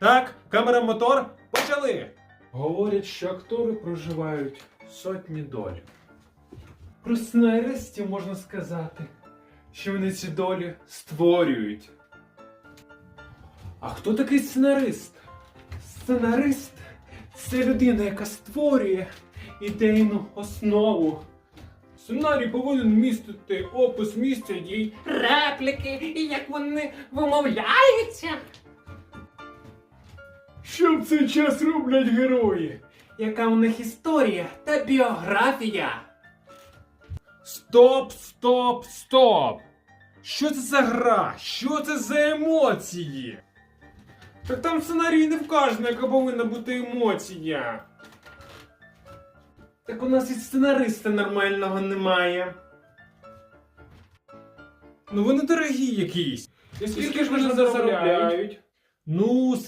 Так, камера, мотор, почали! Говорять, що актори проживають сотні доль. Про сценаристів можна сказати, що вони ці долі створюють. А хто такий сценарист? Сценарист це людина, яка створює ідейну основу. Сценарій повинен містити опис місця дій, репліки і як вони вимовляються. Що в цей час роблять герої? Яка у них історія та біографія? Стоп, стоп, стоп! Що це за гра? Що це за емоції? Так там в сценарії не вказано, яка повинна бути емоція. Так у нас і сценариста нормального немає. Ну вони дорогі якісь. І скільки ж вони заробляють? Ну,